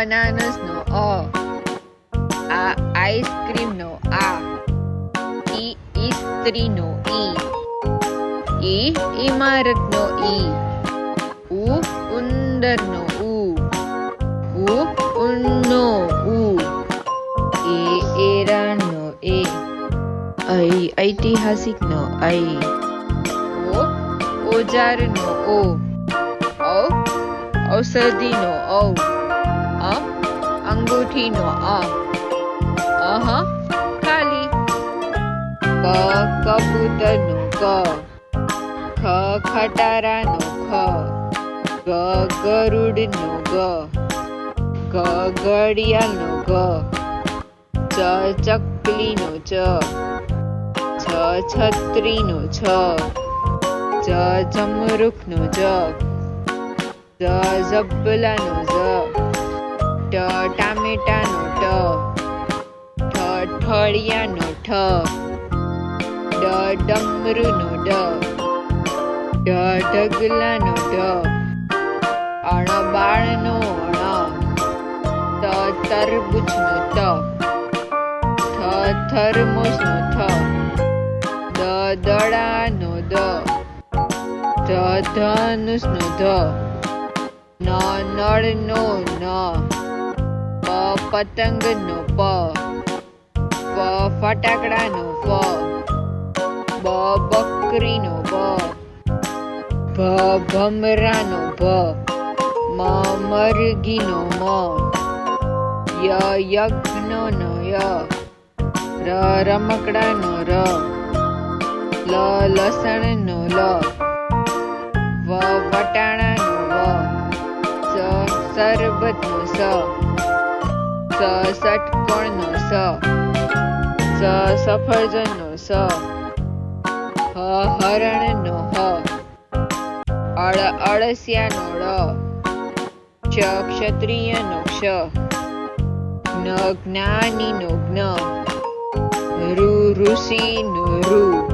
bananas no o. A ice cream no a. E istri no e. E imarat no e. U under no u. U unno u. E era no e. I ऐतिहासिक no I. O ओजार no o. औषधि नो औ અંગૂઠીનો અ અહ, ખાલી. ક કબૂતરનો ક. ખ, ખટારાનો ખ. ગ, ગરુડનો ગ. ગ, ઘડિયાળનો ગ. ચ, ચકલીનો ચ. છ, છત્રીનો છ. જ જમરૂખનો જ જ ઝબલાનો જ ટ ટામેટાનો ટ ઠળિયાનો ઠ, ડ, ડમરુનો ડ ઢ ઢગલાનો ઢ અણ બાળનો અણ, ત, તરબૂચનો ત, થ, થર્મોસનો થ, દ દડાનો દ ધ ધનુષનો ધ, ન, નળનો ન. પતંગનો પ. ફ ફટાકડાનો ફ બ બકરીનો બ ભ ભમરાનો ભ મ મરઘીનો મ. ય યજ્ઞનો ય. ર રમકડાનો ર. લ લસણનો લ. વ વટાણાનો વ. સરબતનો સ. સ, ષટકોણનો સ. સ સફરજનનો સ. હ, હરણનો હ. અળ, અળસિયાનો ળ. ક્ષ ક્ષત્રિયનો ક્ષ. જ્ઞ જ્ઞાનીનો જ્ઞ. ઋ, ઋષિનો ઋ.